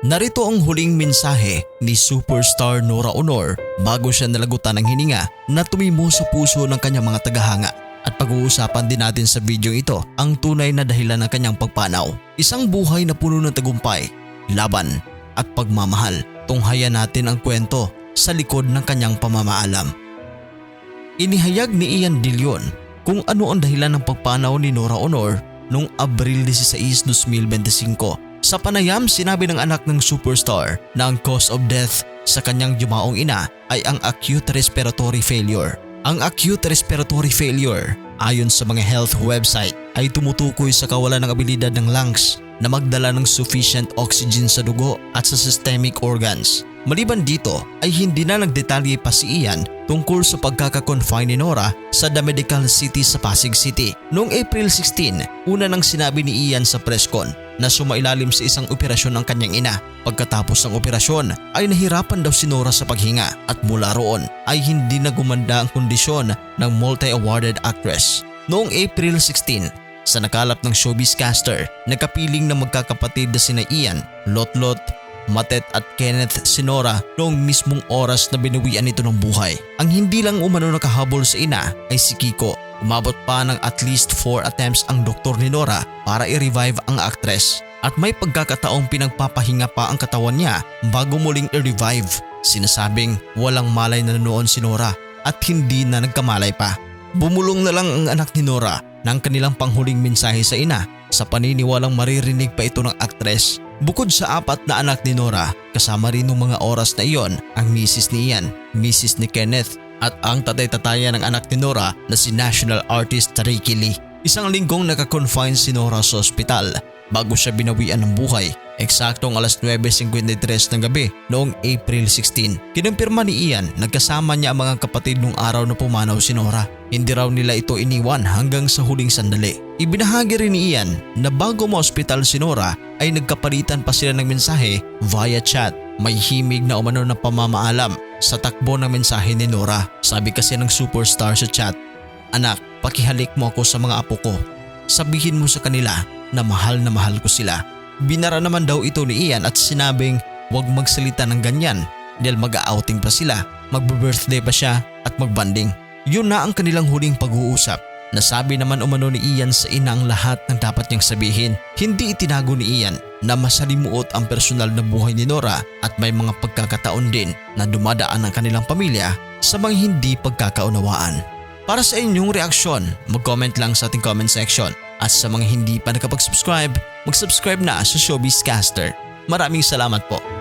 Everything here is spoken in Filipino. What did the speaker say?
Narito ang huling mensahe ni superstar Nora Honor bago siya nalagutan ng hininga na tumimo sa puso ng kanyang mga tagahanga. At pag-uusapan din natin sa video ito ang tunay na dahilan ng kanyang pagpanaw. Isang buhay na puno ng tagumpay, laban at pagmamahal. Tunghayan natin ang kwento sa likod ng kanyang pamamaalam. Inihayag ni Ian Dillon kung ano ang dahilan ng pagpanaw ni Nora Honor noong Abril 16, 2025. Sa panayam, sinabi ng anak ng superstar na ang cause of death sa kanyang yumaong ina ay ang acute respiratory failure. Ang acute respiratory failure, ayon sa mga health website, ay tumutukoy sa kawalan ng abilidad ng lungs na magdala ng sufficient oxygen sa dugo at sa systemic organs. Maliban dito ay hindi na nagdetalye pa si Ian tungkol sa pagkakakonfine ni Nora sa The Medical City sa Pasig City. Noong April 16, una nang sinabi ni Ian sa presscon na sumailalim sa isang operasyon ang kanyang ina. Pagkatapos ng operasyon ay nahirapan daw si Nora sa paghinga at mula roon ay hindi na gumanda ang kondisyon ng multi-awarded actress. Noong April 16, sa nakalap ng showbiz caster, nagkapiling na magkakapatid na sina Ian, Lotlot, Matet at Kenneth Sinora noong mismong oras na binawian ito ng buhay. Ang hindi lang umano nakahabol sa ina ay si Kiko. Umabot pa ng at least 4 attempts ang doktor ni Nora para i-revive ang actress at may pagkakataong pinagpapahinga pa ang katawan niya bago muling i-revive. Sinasabing walang malay na noon si Nora at hindi na nagkamalay pa. Bumulong na lang ang anak ni Nora ng kanilang panghuling mensahe sa ina sa paniniwalang maririnig pa ito ng aktres. Bukod sa apat na anak ni Nora, kasama rin ng mga oras na iyon ang misis ni Ian, misis ni Kenneth at ang tatay-tataya ng anak ni Nora na si national artist Ricky Lee. Isang linggong nakakonfine si Nora sa ospital bago siya binawian ng buhay. Eksaktong alas 9.53 ng gabi noong April 16. Kinumpirma ni Ian nagkasama niya ang mga kapatid nung araw na pumanaw si Nora. Hindi raw nila ito iniwan hanggang sa huling sandali. Ibinahagi rin ni Ian na bago ma-ospital si Nora ay nagkapalitan pa sila ng mensahe via chat. May himig na umano ng pamamaalam sa takbo ng mensahe ni Nora. Sabi kasi ng superstar sa chat, Anak, pakihalik mo ako sa mga apo ko. Sabihin mo sa kanila na mahal na mahal ko sila. Binara naman daw ito ni Ian at sinabing huwag magsalita ng ganyan dahil mag-outing pa sila, magbe-birthday pa siya at magbanding. Yun na ang kanilang huling pag-uusap. Nasabi naman umano ni Ian sa ina ang lahat ng dapat niyang sabihin. Hindi itinago ni Ian na masalimuot ang personal na buhay ni Nora at may mga pagkakataon din na dumadaan ang kanilang pamilya sa mga hindi pagkakaunawaan. Para sa inyong reaksyon, mag-comment lang sa ating comment section. At sa mga hindi pa nakapag-subscribe, mag-subscribe na sa Showbiz Caster. Maraming salamat po.